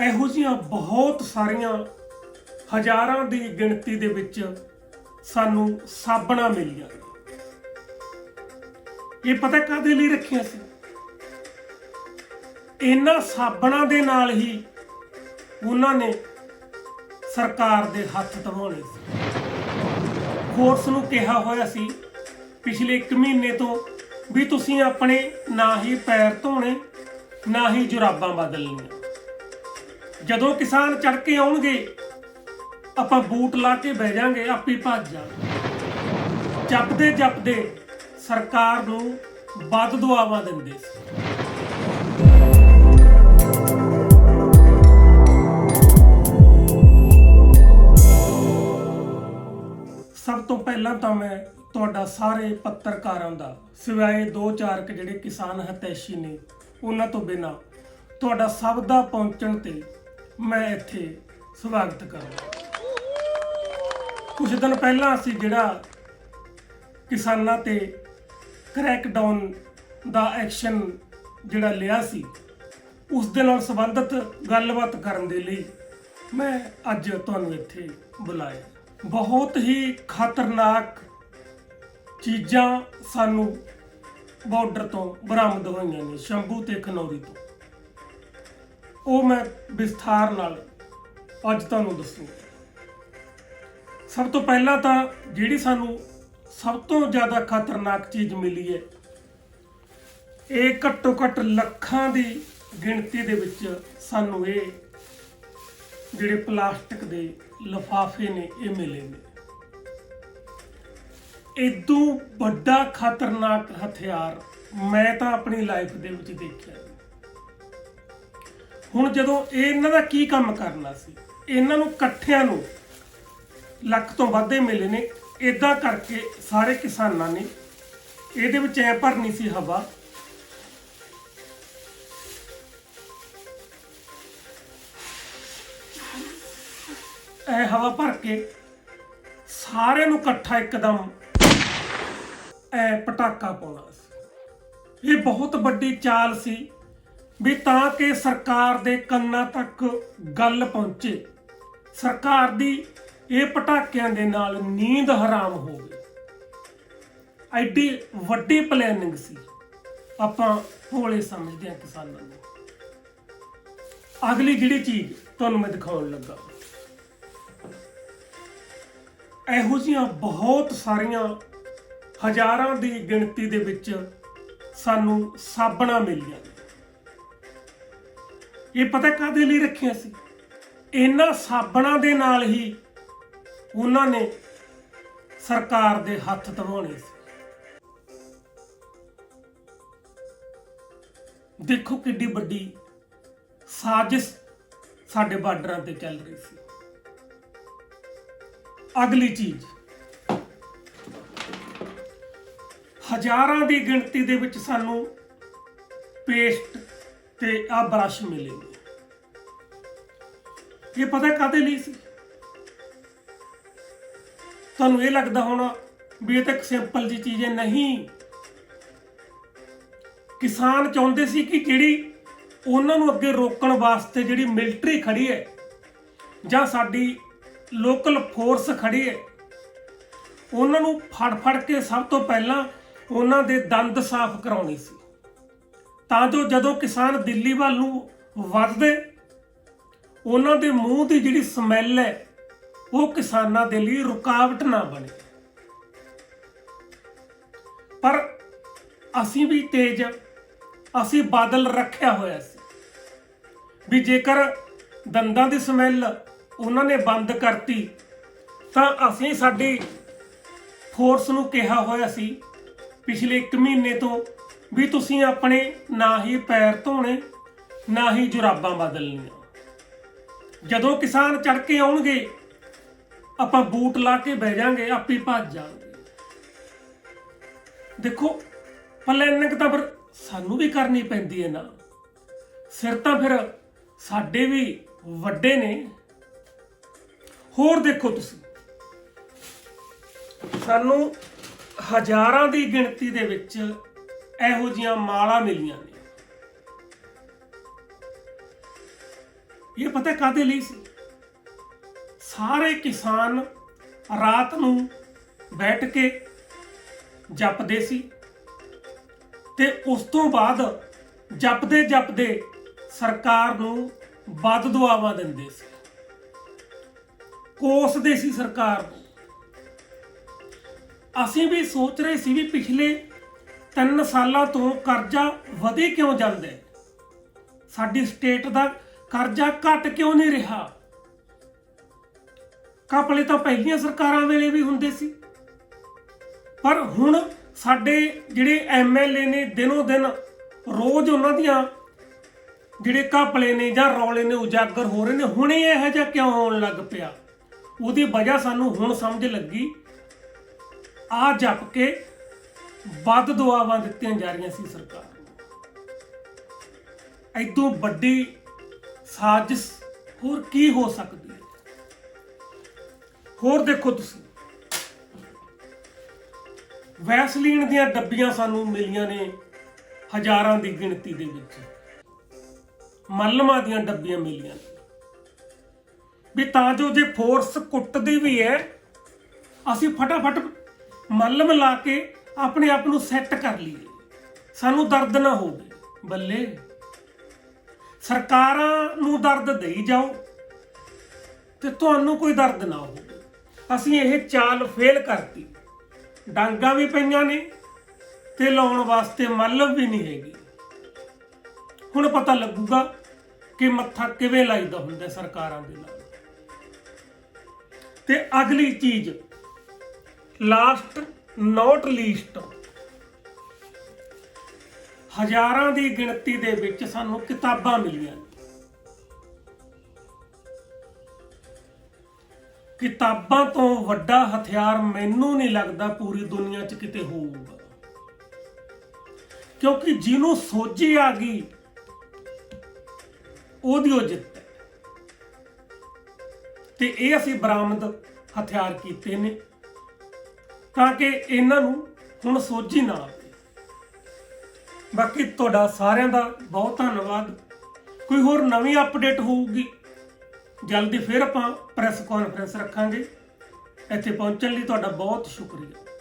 ਇਹੋ ਜਿਹੀਆਂ ਬਹੁਤ ਸਾਰੀਆਂ ਹਜ਼ਾਰਾਂ ਦੀ ਗਿਣਤੀ ਦੇ ਵਿੱਚ ਸਾਨੂੰ ਸਾਬਣਾ ਮਿਲੀਆਂ। ਇਹ ਪਤਾ ਕਾਦੇ ਲਈ ਰੱਖਿਆ ਸੀ? ਇਹਨਾਂ ਸਾਬਣਾ ਦੇ ਨਾਲ ਹੀ ਉਹਨਾਂ ਨੇ ਸਰਕਾਰ ਦੇ ਹੱਥ ਧਵਾਉਣੇ ਸੀ। ਫੋਰਸ ਨੂੰ ਕਿਹਾ ਹੋਇਆ ਸੀ ਪਿਛਲੇ 1 ਮਹੀਨੇ ਤੋਂ ਵੀ ਤੁਸੀਂ ਆਪਣੇ ਨਾ ਹੀ ਪੈਰ ਧੋਣੇ, ਨਾ ਹੀ ਜੁਰਾਬਾਂ ਬਦਲਣੀਆਂ। ਜਦੋਂ ਕਿਸਾਨ ਚੜ ਕੇ ਆਉਣਗੇ, ਆਪਾਂ ਬੂਟ ਲਾ ਕੇ ਬਹਿ ਜਾਾਂਗੇ, ਆਪੇ ਭੱਜ ਜਾਣਗੇ ਜਪਦੇ ਜਪਦੇ ਸਰਕਾਰ ਨੂੰ ਵੱਧ ਦੁਆਵਾਂ ਦਿੰਦੇ ਸੀ। ਸਭ ਤੋਂ ਪਹਿਲਾਂ ਤਾਂ ਮੈਂ ਤੁਹਾਡਾ ਸਾਰੇ ਪੱਤਰਕਾਰਾਂ ਦਾ, ਸਿਵਾਏ ਦੋ ਚਾਰ ਜਿਹੜੇ ਕਿਸਾਨ ਹਤੈਸ਼ੀ ਨੇ, ਉਹਨਾਂ ਤੋਂ ਬਿਨਾ, ਤੁਹਾਡਾ ਸਭ ਦਾ ਪਹੁੰਚਣ ਤੇ ਮੈਂ ਇੱਥੇ ਸਵਾਗਤ ਕਰਾਂ ਕੁਝ ਦਿਨ ਪਹਿਲਾਂ ਅਸੀਂ ਜਿਹੜਾ ਕਿਸਾਨਾਂ ਤੇ ਕ੍ਰੈਕਡਾਊਨ ਦਾ ਐਕਸ਼ਨ ਜਿਹੜਾ ਲਿਆ ਸੀ, ਉਸ ਦੇ ਨਾਲ ਸੰਬੰਧਿਤ ਗੱਲਬਾਤ ਕਰਨ ਦੇ ਲਈ ਮੈਂ ਅੱਜ ਤੁਹਾਨੂੰ ਇੱਥੇ ਬੁਲਾਇਆ। ਬਹੁਤ ਹੀ ਖਤਰਨਾਕ ਚੀਜ਼ਾਂ ਸਾਨੂੰ ਬਾਰਡਰ ਤੋਂ ਬਰਾਮਦ ਹੋਈਆਂ ਨੇ, ਸ਼ੰਭੂ ਤੇ ਖਨੌਰੀ ਤੋਂ। ਉਹ ਮੈਂ ਵਿਸਥਾਰ ਨਾਲ ਅੱਜ ਤੁਹਾਨੂੰ ਦੱਸੂੰਗਾ ਸਭ ਤੋਂ ਪਹਿਲਾਂ ਤਾਂ ਜਿਹੜੀ ਸਾਨੂੰ ਸਭ ਤੋਂ ਜ਼ਿਆਦਾ ਖਤਰਨਾਕ ਚੀਜ਼ ਮਿਲੀ ਹੈ, ਇਹ ਘੱਟੋ ਘੱਟ ਲੱਖਾਂ ਦੀ ਗਿਣਤੀ ਦੇ ਵਿੱਚ ਸਾਨੂੰ ਇਹ ਜਿਹੜੇ ਪਲਾਸਟਿਕ ਦੇ ਲਫਾਫੇ ਨੇ, ਇਹ ਮਿਲੇ ਨੇ। ਇਦੋਂ ਵੱਡਾ ਖਤਰਨਾਕ ਹਥਿਆਰ ਮੈਂ ਤਾਂ ਆਪਣੀ ਲਾਈਫ ਦੇ ਵਿੱਚ ਦੇਖਿਆ। ਹੁਣ ਜਦੋਂ ਇਹ ਇਹਨਾਂ ਦਾ ਕੀ ਕੰਮ ਕਰਨਾ ਸੀ? ਇਹਨਾਂ ਨੂੰ ਇਕੱਠਿਆਂ ਨੂੰ ਲੱਖ ਤੋਂ ਵੱਧੇ ਮਿਲੇ ਨੇ। ਇਦਾਂ ਕਰਕੇ ਸਾਰੇ ਕਿਸਾਨਾਂ ਨੇ ਇਹਦੇ ਵਿੱਚ ਐ ਭਰਨੀ ਸੀ ਹਵਾ। ਐ ਹਵਾ ਭਰ ਕੇ ਸਾਰਿਆਂ ਨੂੰ ਇਕੱਠਾ ਇੱਕਦਮ ਐ ਪਟਾਕਾ ਪਾਉਣਾ ਸੀ। ਇਹ ਬਹੁਤ ਵੱਡੀ ਚਾਲ ਸੀ। ਵੀ ਤਾਂ ਕਿ ਸਰਕਾਰ ਦੇ ਕੰਨਾਂ ਤੱਕ ਗੱਲ ਪਹੁੰਚੇ। ਸਰਕਾਰ ਦੀ ਇਹ ਪਟਾਕਿਆਂ ਦੇ ਨਾਲ ਨੀਂਦ ਹਰਾਮ ਹੋਵੇ ਐਡੀ ਵੱਡੀ ਪਲੈਨਿੰਗ ਸੀ। ਆਪਾਂ ਭੋਲੇ ਸਮਝਦੇ ਹਾਂ ਕਿਸਾਨਾਂ ਨੂੰ। ਅਗਲੀ ਜਿਹੜੀ ਚੀਜ਼ ਤੁਹਾਨੂੰ ਮੈਂ ਦਿਖਾਉਣ ਲੱਗਾ। ਇਹੋ ਜਿਹੀਆਂ ਬਹੁਤ ਸਾਰੀਆਂ ਹਜ਼ਾਰਾਂ ਦੀ ਗਿਣਤੀ ਦੇ ਵਿੱਚ ਸਾਨੂੰ ਸਾਬਣਾ ਮਿਲੀਆਂ ਨੇ। ਇਹ ਪਤਾ ਕਾਦੇ ਲਈ ਰੱਖੀਆਂ ਸੀ? ਇਹਨਾਂ ਸਾਬਣਾਂ ਦੇ ਨਾਲ ਹੀ ਉਹਨਾਂ ਨੇ ਸਰਕਾਰ ਦੇ ਹੱਥ ਧਵਾਉਣੇ ਸੀ। ਦੇਖੋ ਕਿੱਡੀ ਵੱਡੀ ਸਾਜ਼ਿਸ਼ ਸਾਡੇ ਬਾਰਡਰਾਂ ਤੇ ਚੱਲ ਰਹੀ ਸੀ। ਅਗਲੀ ਚੀਜ਼, ਹਜ਼ਾਰਾਂ ਦੀ ਗਿਣਤੀ ਦੇ ਵਿੱਚ ਸਾਨੂੰ ਪੇਸਟ ਤੇ ਆ ਬ੍ਰਸ਼ ਮਿਲੇ ਇਹ ਪਤਾ ਕਾਦੇ ਲਈ ਸੀ? ਤੁਹਾਨੂੰ ਇਹ ਲੱਗਦਾ ਹੋਣਾ ਵੀ ਇਹ ਤਾਂ ਇੱਕ ਸਿੰਪਲ ਜੀ ਚੀਜ਼ ਹੈ, ਨਹੀਂ। ਕਿਸਾਨ ਚਾਹੁੰਦੇ ਸੀ ਕਿ ਜਿਹੜੀ ਉਹਨਾਂ ਨੂੰ ਅੱਗੇ ਰੋਕਣ ਵਾਸਤੇ ਜਿਹੜੀ ਮਿਲਟਰੀ ਖੜੀ ਹੈ, ਜਾਂ ਸਾਡੀ ਲੋਕਲ ਫੋਰਸ ਖੜੀ ਹੈ, ਉਹਨਾਂ ਨੂੰ ਫੜ ਫੜ ਕੇ ਸਭ ਤੋਂ ਪਹਿਲਾਂ ਉਹਨਾਂ ਦੇ ਦੰਦ ਸਾਫ਼ ਕਰਾਉਣੀ ਸੀ। ਤਾਂ ਜੋ ਜਦੋਂ ਕਿਸਾਨ ਦਿੱਲੀ ਵੱਲ ਨੂੰ ਵੱਧਦੇ, ਉਹਨਾਂ ਦੇ ਮੂੰਹ ਦੀ ਜਿਹੜੀ ਸਮੈਲ ਹੈ, ਉਹ ਕਿਸਾਨਾਂ ਦੇ ਲਈ ਰੁਕਾਵਟ ਨਾ ਬਣੇ। ਪਰ ਅਸੀਂ ਵੀ ਤੇਜ ਅਸੀਂ ਬਾਦਲ ਰੱਖਿਆ ਹੋਇਆ ਸੀ। ਵੀ ਜੇਕਰ ਦੰਦਾਂ ਦੀ ਸਮੈਲ ਉਹਨਾਂ ਨੇ ਬੰਦ ਕਰਤੀ, ਤਾਂ ਅਸੀਂ ਸਾਡੀ ਫੋਰਸ ਨੂੰ ਕਿਹਾ ਹੋਇਆ ਸੀ, ਪਿਛਲੇ 1 ਮਹੀਨੇ ਤੋਂ ਵੀ ਤੁਸੀਂ ਆਪਣੇ ਨਾ ਹੀ ਪੈਰ ਧੋਣੇ, ਨਾ ਹੀ ਜੁਰਾਬਾਂ ਬਦਲਣੀਆਂ। ਜਦੋਂ ਕਿਸਾਨ ਚੜ ਕੇ ਆਉਣਗੇ, ਆਪਾਂ ਬੂਟ ਲਾ ਕੇ ਬਹਿ ਜਾਾਂਗੇ, ਆਪੇ ਭੱਜ ਜਾਣਗੇ ਦੇਖੋ ਪਲੈਨਿੰਗ ਤਾਂ ਫਿਰ ਸਾਨੂੰ ਵੀ ਕਰਨੀ ਪੈਂਦੀ ਹੈ ਨਾ। ਸਿਰ ਤਾਂ ਫਿਰ ਸਾਡੇ ਵੀ ਵੱਡੇ ਨੇ। ਹੋਰ ਦੇਖੋ ਤੁਸੀਂ। ਸਾਨੂੰ ਹਜ਼ਾਰਾਂ ਦੀ ਗਿਣਤੀ ਦੇ ਵਿੱਚ ਇਹੋ ਜੀਆਂ ਮਾਲਾ ਮਿਲੀਆਂ ਨੇ। ਇਹ ਪਤਾ ਕਾਦੇ ਲਈ ਸੀ? ਸਾਰੇ ਕਿਸਾਨ ਰਾਤ ਨੂੰ ਬੈਠ ਕੇ ਜਪਦੇ ਸੀ ਤੇ ਉਸ ਤੋਂ ਬਾਅਦ ਜਪਦੇ ਜਪਦੇ ਸਰਕਾਰ ਨੂੰ ਵੱਧ ਦੁਆਵਾਂ ਦਿੰਦੇ ਸੀ। ਕੋਸਦੇ ਸੀ ਸਰਕਾਰ ਨੂੰ। ਅਸੀਂ ਵੀ ਸੋਚ ਰਹੇ ਸੀ ਵੀ ਪਿਛਲੇ 3 ਸਾਲਾਂ ਤੋਂ ਕਰਜ਼ਾ ਵਧੇ ਕਿਉਂ ਜਾਂਦਾ ਹੈ? ਸਾਡੀ ਸਟੇਟ ਦਾ ਕਰਜ਼ਾ ਘਟ ਕਿਉਂ ਨਹੀਂ ਰਿਹਾ? ਕਾਪਲੇ ਤਾਂ ਪਹਿਲੀਆਂ ਸਰਕਾਰਾਂ ਵੇਲੇ ਵੀ ਹੁੰਦੇ ਸੀ। ਪਰ ਹੁਣ ਸਾਡੇ ਜਿਹੜੇ ਐਮਐਲਏ ਨੇ ਦਿਨੋ ਦਿਨ ਰੋਜ਼ ਉਹਨਾਂ ਦੀਆਂ ਜਿਹੜੇ ਕਾਪਲੇ ਨੇ ਜਾਂ ਰੌਲੇ ਨੇ ਉਜਾਗਰ ਹੋ ਰਹੇ ਨੇ, ਹੁਣੇ ਇਹੋ ਜਿਹਾ ਕਿਉਂ ਹੋਣ ਲੱਗ ਪਿਆ? ਉਹਦੀ ਵਜ੍ਹਾ ਸਾਨੂੰ ਹੁਣ ਸਮਝ ਲੱਗੀ। ਆ ਜਪ ਕੇ ਵੱਧ ਦੁਆਵਾਂ ਦਿੱਤੀਆਂ ਜਾ ਰਹੀਆਂ ਸੀ ਸਰਕਾਰ ਨੂੰ। ਐਦੋਂ ਵੱਡੀ ਸਾਜ਼ਿਸ਼ ਹੋਰ ਕੀ ਹੋ ਸਕਦੀ ਹੈ? ਹੋਰ ਦੇਖੋ ਤੁਸੀਂ। ਵੈਸਲੀਨ ਦੀਆਂ ਡੱਬੀਆਂ ਸਾਨੂੰ ਮਿਲੀਆਂ ਨੇ ਹਜ਼ਾਰਾਂ ਦੀ ਗਿਣਤੀ ਦੇ ਵਿੱਚ। ਮੱਲਮਾਂ ਦੀਆਂ ਡੱਬੀਆਂ ਮਿਲੀਆਂ ਨੇ। ਵੀ ਤਾਂ ਜੋ ਜੇ ਫੋਰਸ ਕੁੱਟਦੀ ਵੀ ਹੈ, ਅਸੀਂ ਫਟਾਫਟ ਮੱਲਮ ਲਾ ਕੇ ਆਪਣੇ ਆਪ ਨੂੰ ਸੈੱਟ ਕਰ ਲਈਏ। ਸਾਨੂੰ ਦਰਦ ਨਾ ਹੋਵੇ। ਬੱਲੇ, ਸਰਕਾਰਾਂ ਨੂੰ ਦਰਦ ਦੇਈ ਜਾਓ ਤੇ ਤੁਹਾਨੂੰ ਕੋਈ ਦਰਦ ਨਾ ਹੋਵੇ। ਅਸੀਂ ਇਹ ਚਾਲ ਫੇਲ ਕਰਤੀ। ਡਾਂਗਾ ਵੀ ਪਈਆਂ ਨੇ ਤੇ ਲਾਉਣ ਵਾਸਤੇ ਮੱਲਮ ਵੀ ਨਹੀਂ ਹੈਗੀ। ਹੁਣ ਪਤਾ ਲੱਗੂਗਾ ਕਿ ਮੱਥਾ ਕਿਵੇਂ ਲਾਈਦਾ ਹੁੰਦਾ ਸਰਕਾਰਾਂ ਦੇ ਨਾਲ। ਤੇ ਅਗਲੀ ਚੀਜ਼ ਲਾਸਟ ਨੋਟ ਲੀਸਟ ਹਜ਼ਾਰਾਂ ਦੀ ਗਿਣਤੀ ਦੇ ਵਿੱਚ ਸਾਨੂੰ ਕਿਤਾਬਾਂ ਮਿਲੀਆਂ। ਕਿਤਾਬਾਂ ਤੋਂ ਵੱਡਾ ਹਥਿਆਰ ਮੈਨੂੰ ਨਹੀਂ ਲੱਗਦਾ ਪੂਰੀ ਦੁਨੀਆ 'ਚ ਕਿਤੇ ਹੋਊਗਾ। ਕਿਉਂਕਿ ਜਿਹਨੂੰ ਸੋਝੀ ਆ ਗਈ, ਉਹਦੀ ਉਹ ਜਿੱਤ ਹੈ। ਤੇ ਇਹ ਅਸੀਂ ਬਰਾਮਦ ਹਥਿਆਰ ਕੀਤੇ ਨੇ। ਤਾਂ ਕਿ ਇਹਨਾਂ ਨੂੰ ਹੁਣ ਸੋਝੀ ਨਾ ਆਵੇ। ਬਾਕੀ ਤੁਹਾਡਾ ਸਾਰਿਆਂ ਦਾ ਬਹੁਤ ਧੰਨਵਾਦ। ਕੋਈ ਹੋਰ ਨਵੀਂ ਅਪਡੇਟ ਹੋਊਗੀ, ਜਲਦੀ ਫਿਰ ਆਪਾਂ ਪ੍ਰੈਸ ਕਾਨਫਰੰਸ ਰੱਖਾਂਗੇ। ਇੱਥੇ ਪਹੁੰਚਣ ਲਈ ਤੁਹਾਡਾ ਬਹੁਤ ਸ਼ੁਕਰੀਆ।